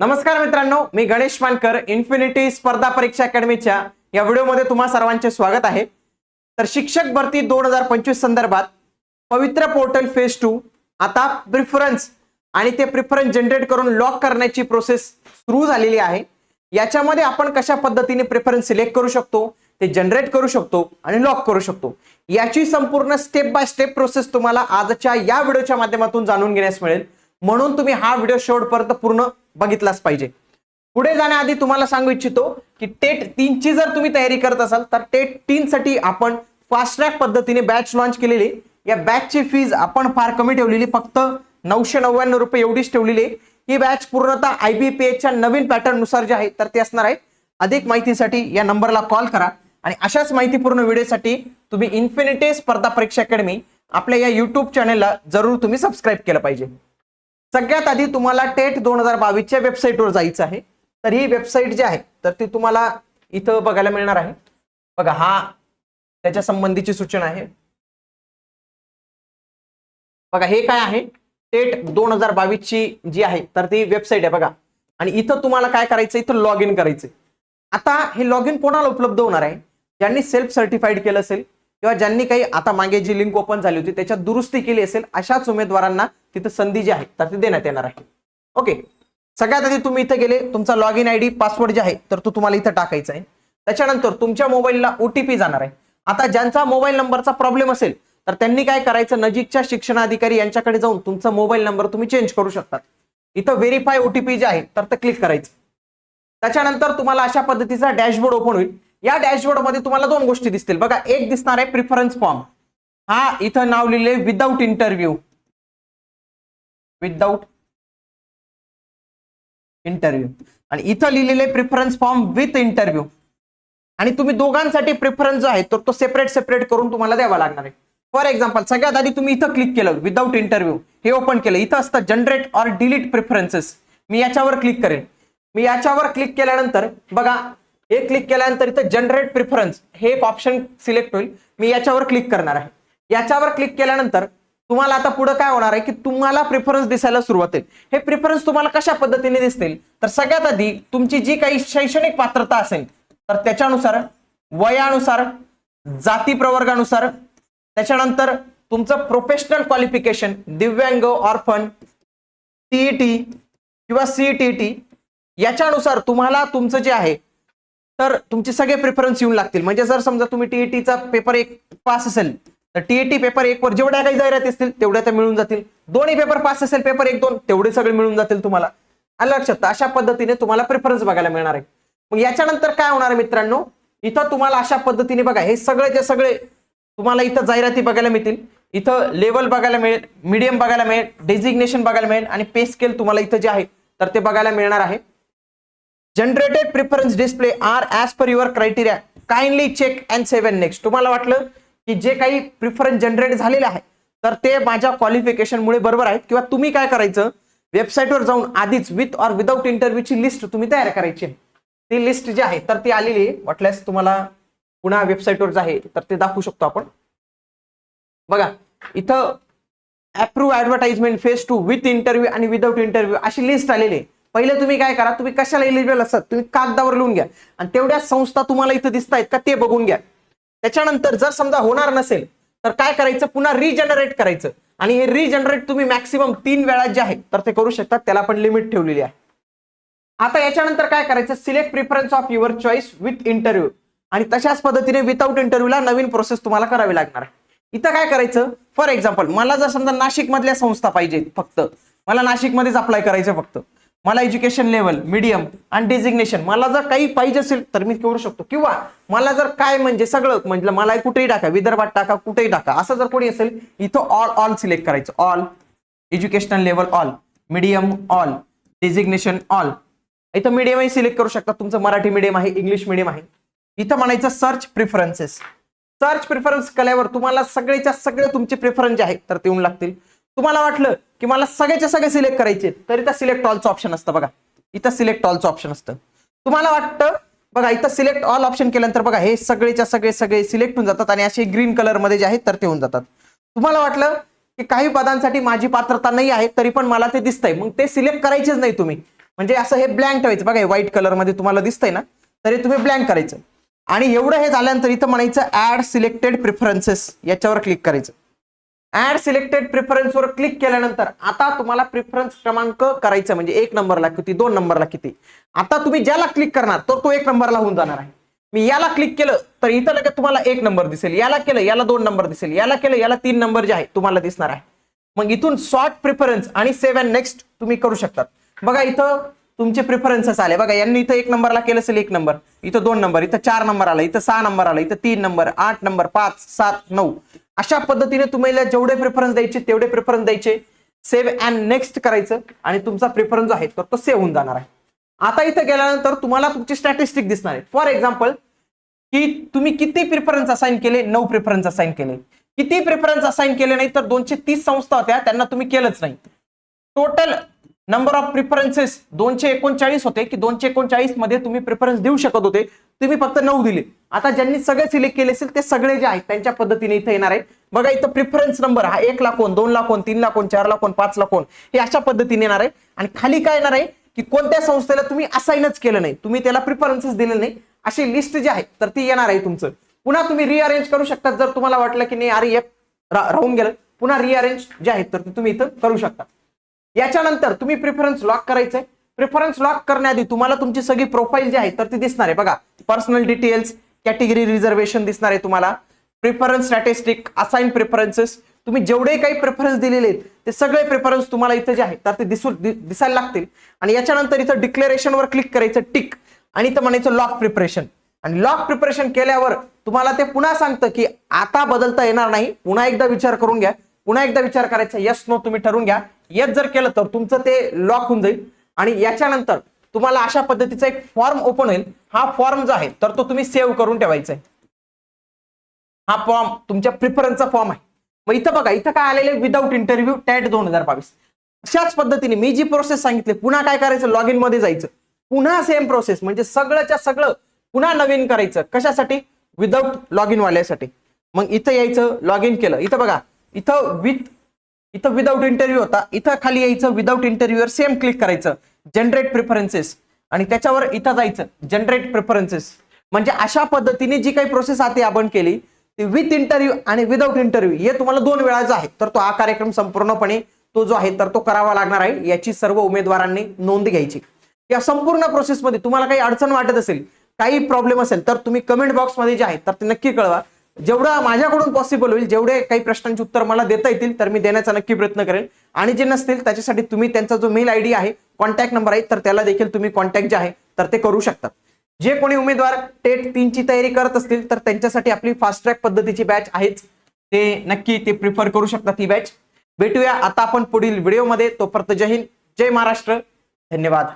नमस्कार मित्रांनो मी गणेश मानकर इन्फिनिटी स्पर्धा परीक्षा अकॅडमीच्या या व्हिडिओमध्ये तुम्हा सर्वांचे स्वागत आहे. तर शिक्षक भरती दोन हजार पंचवीस संदर्भात पवित्र पोर्टल फेज टू आता प्रिफरन्स आणि ते प्रिफरन्स जनरेट करून लॉक करण्याची प्रोसेस सुरू झालेली आहे. याच्यामध्ये आपण कशा पद्धतीने प्रिफरन्स सिलेक्ट करू शकतो ते जनरेट करू शकतो आणि लॉक करू शकतो. याची संपूर्ण स्टेप बाय स्टेप प्रोसेस तुम्हाला आजच्या या व्हिडिओच्या माध्यमातून जाणून घेण्यास मिळेल. म्हणून तुम्ही हा व्हिडिओ शेवटपर्यंत पूर्ण बघितलाच पाहिजे. पुढे जाण्याआधी तुम्हाला सांगू इच्छितो की टेट तीनची जर तुम्ही तयारी करत असाल तर टेट तीन साठी आपण फास्ट ट्रॅक पद्धतीने बॅच लॉन्च केलेली. या बॅचची फीज आपण फार कमी ठेवलेली फक्त नऊशे नव्याण्णव रुपये एवढीच ठेवलेली आहे. ही बॅच पूर्णतः आयबीपीएच्या नवीन पॅटर्ननुसार जे आहे तर ते असणार आहे. अधिक माहितीसाठी या नंबरला कॉल करा. आणि अशाच माहितीपूर्ण व्हिडिओसाठी तुम्ही इन्फिनिटी स्पर्धा परीक्षा अकॅडमी आपल्या या यूट्यूब चॅनेलला जरूर तुम्ही सबस्क्राईब केलं पाहिजे. सगळ्यात आधी तुम्हाला टेट दोन हजार बावीसच्या वेबसाईटवर जायचं आहे. तर ही वेबसाईट जी आहे तर ती तुम्हाला इथं बघायला मिळणार आहे. बघा हा त्याच्या संबंधीची सूचना आहे. बघा हे काय आहे? टेट दोन हजार बावीसची जी आहे तर ती वेबसाईट आहे बघा. आणि इथं तुम्हाला काय करायचं इथं लॉग इन करायचं आता हे लॉग इन कोणाला उपलब्ध होणार आहे? ज्यांनी सेल्फ सर्टिफाईड केलं असेल किंवा ज्यांनी काही आता मागे जी लिंक ओपन झाली होती त्याच्यात दुरुस्ती केली असेल अशाच उमेदवारांना तिथं संधी जी आहे तर ती देण्यात येणार आहे. ओके सगळ्यात आधी तुम्ही इथं गेले तुमचा लॉग इन आयडी पासवर्ड जे आहे तर तो तुम्हाला इथं टाकायचा आहे. त्याच्यानंतर तुमच्या मोबाईलला ओटीपी जाणार आहे. आता ज्यांचा मोबाईल नंबरचा प्रॉब्लेम असेल तर त्यांनी काय करायचं? नजीकच्या शिक्षणाधिकारी यांच्याकडे जाऊन तुमचा मोबाईल नंबर तुम्ही चेंज करू शकतात. इथं व्हेरीफाय ओटीपी जे आहे तर ते क्लिक करायचं. त्याच्यानंतर तुम्हाला अशा पद्धतीचा डॅशबोर्ड ओपन होईल. या डॅशबोर्डमध्ये तुम्हाला दोन गोष्टी दिसतील. बघा एक दिसणार आहे प्रिफरन्स फॉर्म हा इथं नाव लिहिले विदाऊट इंटरव्ह्यू विदाऊट इंटरव्ह्यू आणि इथं लिहिलेले प्रिफरन्स फॉर्म विथ इंटरव्ह्यू आणि तुम्ही दोघांसाठी प्रिफरन्स जो आहे तर तो सेपरेट सेपरेट करून तुम्हाला द्यावा लागणार आहे. फॉर एक्झाम्पल सगळ्यात आधी तुम्ही इथं क्लिक केलं विदाऊट इंटरव्ह्यू हे ओपन केलं. इथं असतं जनरेट ऑर डिलीट प्रिफरन्सेस मी याच्यावर क्लिक करेन. मी याच्यावर क्लिक केल्यानंतर बघा हे क्लिक केल्यानंतर इथं जनरेट प्रिफरन्स हे एक ऑप्शन सिलेक्ट होईल. मी याच्यावर क्लिक करणार आहे. याच्यावर क्लिक केल्यानंतर तुम्हाला आता पुढे काय होणार आहे की तुम्हाला प्रिफरन्स दिसायला सुरुवात होईल. हे प्रिफरन्स तुम्हाला कशा पद्धतीने दिसतील? तर सगळ्यात आधी तुमची जी काही शैक्षणिक पात्रता असेल तर त्याच्यानुसार वयानुसार जाती प्रवर्गानुसार त्याच्यानंतर तुमचं प्रोफेशनल क्वालिफिकेशन दिव्यांग ऑर्फन टीईटी किंवा सीईटीटी याच्यानुसार तुम्हाला तुमचं जे आहे तर तुमचे सगळे प्रिफरन्स येऊन लागतील. म्हणजे जर समजा तुम्ही टीईटीचा पेपर एक पास असेल तर टीईटी पेपर एक वर जेवढ्या काही जाहिराती असतील तेवढ्या त्या मिळून जातील. दोन्ही पेपर पास असेल पेपर एक दोन तेवढे सगळे मिळून जातील तुम्हाला. आलं लक्षात अशा पद्धतीने तुम्हाला प्रिफरन्स बघायला मिळणार आहे. मग याच्यानंतर काय होणार आहे मित्रांनो? इथं तुम्हाला अशा पद्धतीने बघा हे सगळे जे सगळे तुम्हाला इथं जाहिराती बघायला मिळतील. इथं लेवल बघायला मिळेल मीडियम बघायला मिळेल डेझिग्नेशन बघायला मिळेल आणि पे स्केल तुम्हाला इथं जे आहे तर ते बघायला मिळणार आहे. Generated preference display are as per your criteria kindly check and save next तुम्हाला वाटलं की जे काही प्रिफरन्स जनरेट झालेले आहे तर ते माझ्या क्वालिफिकेशन मुळे बरोबर आहेत. किंवा तुम्ही काय करायचं? वेबसाईटवर जाऊन आधीच विथ ऑर विदाऊट इंटरव्ह्यूची लिस्ट तुम्ही तयार करायची. आहे ती लिस्ट जी आहे तर ती आलेली आहे. वाटल्यास तुम्हाला पुन्हा वेबसाईटवर जे आहे तर ते दाखवू शकतो आपण. बघा इथं approve advertisement phase two with interview आणि विदाऊट इंटरव्ह्यू अशी लिस्ट आलेली आहे. पहिले तुम्ही काय करा तुम्ही कशाला एलिजिबल असतात तुम्ही कागदावर लिहून घ्या. आणि तेवढ्या संस्था तुम्हाला इथं दिसत आहेत का ते बघून घ्या. त्याच्यानंतर जर समजा होणार नसेल तर काय करायचं? पुन्हा रिजनरेट करायचं. आणि हे रिजनरेट तुम्ही मॅक्सिमम तीन वेळा जे आहे तर ते करू शकतात. त्याला पण लिमिट ठेवलेली आहे. आता याच्यानंतर काय करायचं? Select preference of your choice with interview आणि तशाच पद्धतीने विदाऊट इंटरव्ह्यूला नवीन प्रोसेस तुम्हाला करावी लागणार आहे. इथं काय करायचं? फॉर एक्झाम्पल मला जर समजा नाशिक मधल्या संस्था पाहिजे फक्त. मला नाशिकमध्येच अप्लाय करायचं फक्त. मला एज्युकेशन लेवल मीडियम आणि डेझिग्नेशन मला जर काही पाहिजे असेल तर मी करू शकतो. किंवा मला जर काय म्हणजे सगळं म्हणजे मला कुठेही टाका विदर्भात टाका कुठेही टाका असं जर कोणी असेल इथं ऑल ऑल सिलेक्ट करायचं. All educational level all medium all designation all इथं मीडियमही सिलेक्ट करू शकता. तुमचं मराठी मीडियम आहे इंग्लिश मीडियम आहे. इथं म्हणायचं सर्च प्रिफरन्सेस सर्च प्रिफरन्स केल्यावर तुम्हाला सगळेच्या सगळे तुमचे प्रिफरन्स जे आहेत तर ते येऊन लागतील. तुम्हाला वाटलं की मला सगळ्याच्या सगळे सिलेक्ट करायचे. तर इथं सिलेक्ट ऑलचं ऑप्शन असतं बघा. इथं सिलेक्ट ऑलचं ऑप्शन असतं. तुम्हाला वाटतं बघा इथं सिलेक्ट ऑल ऑप्शन केल्यानंतर बघा हे सगळेच्या सगळे सगळे सिलेक्ट होऊन जातात आणि असे ग्रीन कलरमध्ये जे आहेत तर ते होऊन जातात. तुम्हाला वाटलं की काही पदांसाठी माझी पात्रता नाही आहे तरी पण मला ते दिसतंय. मग ते सिलेक्ट करायचेच नाही तुम्ही. म्हणजे असं हे ब्लँक ठेवायचं. बघा व्हाईट कलरमध्ये तुम्हाला दिसतंय ना तरी तुम्ही ब्लँक करायचं. आणि एवढं हे झाल्यानंतर इथं म्हणायचं ऍड सिलेक्टेड प्रिफरन्सेस याच्यावर क्लिक करायचं. ऍड सिलेक्टेड प्रिफरन्सवर क्लिक केल्यानंतर आता तुम्हाला प्रिफरन्स क्रमांक करायचं म्हणजे एक नंबरला किती दोन नंबरला किती. आता तुम्ही ज्याला क्लिक करणार तर तो एक नंबरला होऊन जाणार आहे. मी याला क्लिक केलं तर इथं लगेच तुम्हाला एक नंबर दिसेल. याला केलं याला दोन नंबर दिसेल. याला केलं याला तीन नंबर जे आहे तुम्हाला दिसणार आहे. मग इथून शॉर्ट प्रिफरन्स आणि सेव्ह अँड नेक्स्ट तुम्ही करू शकतात. बघा इथं तुमचे प्रिफरन्सेस आले. बघा यांनी इथं एक नंबरला केलं असेल एक नंबर इथं दोन नंबर इथं चार नंबर आला इथं सहा नंबर आला इथं तीन नंबर आठ नंबर पाच सात नऊ. अशा पद्धतीने तुम्हाला जेवढे प्रिफरन्स द्यायचे तेवढे प्रिफरन्स द्यायचे. सेव्ह अँड नेक्स्ट करायचं आणि तुमचा प्रिफरन्स जो आहे तर तो सेव्ह होऊन जाणार आहे. आता इथं गेल्यानंतर तुम्हाला तुमची स्टॅटिस्टिक दिसणार आहे. फॉर एक्झाम्पल की तुम्ही किती प्रिफरन्स असाइन केले? नऊ प्रिफरन्स असाइन केले. किती प्रिफरन्स असाइन केले नाही तर दोनशे तीस संस्था होत्या त्यांना तुम्ही केलंच नाही. टोटल नंबर ऑफ प्रिफरन्सेस दोनशे एकोणचाळीस होते की दोनशे एकोणचाळीसमध्ये तुम्ही प्रिफरन्स देऊ शकत होते. तुम्ही फक्त नऊ दिले. आता ज्यांनी सगळे सिलेक्ट केले असेल ते सगळे जे आहेत त्यांच्या पद्धतीने इथे येणार आहे बघा इथं प्रिफरन्स नंबर हा एक ला कोण दोन ला कोण तीन ला कोण चार ला कोण पाच ला कोण हे अशा पद्धतीने येणार आहे. आणि खाली काय येणार आहे? की कोणत्या संस्थेला तुम्ही असाइनच केलं नाही. तुम्ही त्याला प्रिफरन्सेस दिले नाही. अशी लिस्ट जी आहे तर ती येणार आहे तुमचं. पुन्हा तुम्ही रिअरेंज करू शकता. जर तुम्हाला वाटलं की नाही अरे एक राहून गेलं. पुन्हा रिअरेंज जे आहेत तर ते तुम्ही इथं करू शकता. याच्यानंतर तुम्ही प्रिफरन्स लॉक करायचंय. प्रिफरन्स लॉक करण्याआधी तुम्हाला तुमची सगळी प्रोफाईल जी आहे तर ती दिसणार आहे. बघा पर्सनल डिटेल्स कॅटेगरी रिझर्वेशन दिसणार आहे तुम्हाला. प्रिफरन्स स्टॅटिस्टिक असाइन प्रिफरन्सेस तुम्ही जेवढे काही प्रेफरन्स दिलेले आहेत ते सगळे प्रेफरन्स तुम्हाला इथं जे आहे तर ते दिसू दिसायला लागतील. आणि याच्यानंतर इथं डिक्लेरेशनवर क्लिक करायचं टिक आणि इथं म्हणायचं लॉक प्रिपरेशन आणि लॉक प्रिपरेशन केल्यावर तुम्हाला ते पुन्हा सांगतं की आता बदलता येणार नाही. पुन्हा एकदा विचार करून घ्या. पुन्हा एकदा विचार करायचा यस नो तुम्ही ठरवून घ्या. यस जर केलं तर तुमचं ते लॉक होऊन जाईल. आणि याच्यानंतर तुम्हाला अशा पद्धतीचा एक फॉर्म ओपन होईल. हा फॉर्म जो आहे तर तो तुम्ही सेव्ह करून ठेवायचा आहे. हा फॉर्म तुमच्या प्रिफरन्सचा फॉर्म आहे. मग इथं बघा इथं काय आलेले विदाऊट इंटरव्ह्यू टॅट दोन हजार बावीस. अशाच पद्धतीने मी जी प्रोसेस सांगितली पुन्हा काय करायचं? लॉग इनमध्ये जायचं. पुन्हा सेम प्रोसेस म्हणजे सगळंच्या सगळं पुन्हा नवीन करायचं. कशासाठी? विदाऊट लॉग इन वाल्यासाठी. मग इथं यायचं लॉग इन केलं. इथं बघा इथं विथ इथं विदाऊट इंटरव्ह्यू होता. इथं खाली यायचं विदाऊट इंटरव्ह्यूवर सेम क्लिक करायचं. जनरेट प्रिफरन्सेस आणि त्याच्यावर इथं जायचं. जनरेट प्रिफरन्सेस म्हणजे अशा पद्धतीने जी काही प्रोसेस आधी आपण केली ती विथ इंटरव्ह्यू आणि विदाऊट इंटरव्ह्यू हे तुम्हाला दोन वेळाचा आहे तर तो हा कार्यक्रम संपूर्णपणे तो जो आहे तर तो करावा लागणार आहे याची सर्व उमेदवारांनी नोंद घ्यायची. या संपूर्ण प्रोसेसमध्ये तुम्हाला काही अडचण वाटत असेल काही प्रॉब्लेम असेल तर तुम्ही कमेंट बॉक्समध्ये जे आहे तर ते नक्की कळवा. जेवढं माझ्याकडून पॉसिबल होईल जेवढे काही प्रश्नांची उत्तर मला देता येतील तर मी देण्याचा नक्की प्रयत्न करेन. आणि जे नसतील त्याच्यासाठी तुम्ही त्यांचा जो मेल आयडी आहे कॉन्टॅक्ट नंबर आहे तर त्याला देखील तुम्ही कॉन्टॅक्ट जे आहे तर ते करू शकतात जे कोणी उमेदवार टेट तीनची तयारी करत असतील तर त्यांच्यासाठी आपली फास्ट ट्रॅक पद्धतीची बॅच आहेच. ते नक्की ते प्रिफर करू शकतात ही बॅच भेटूया आता आपण पुढील व्हिडिओमध्ये तोपर्यंत जय हिंद जय महाराष्ट्र. धन्यवाद.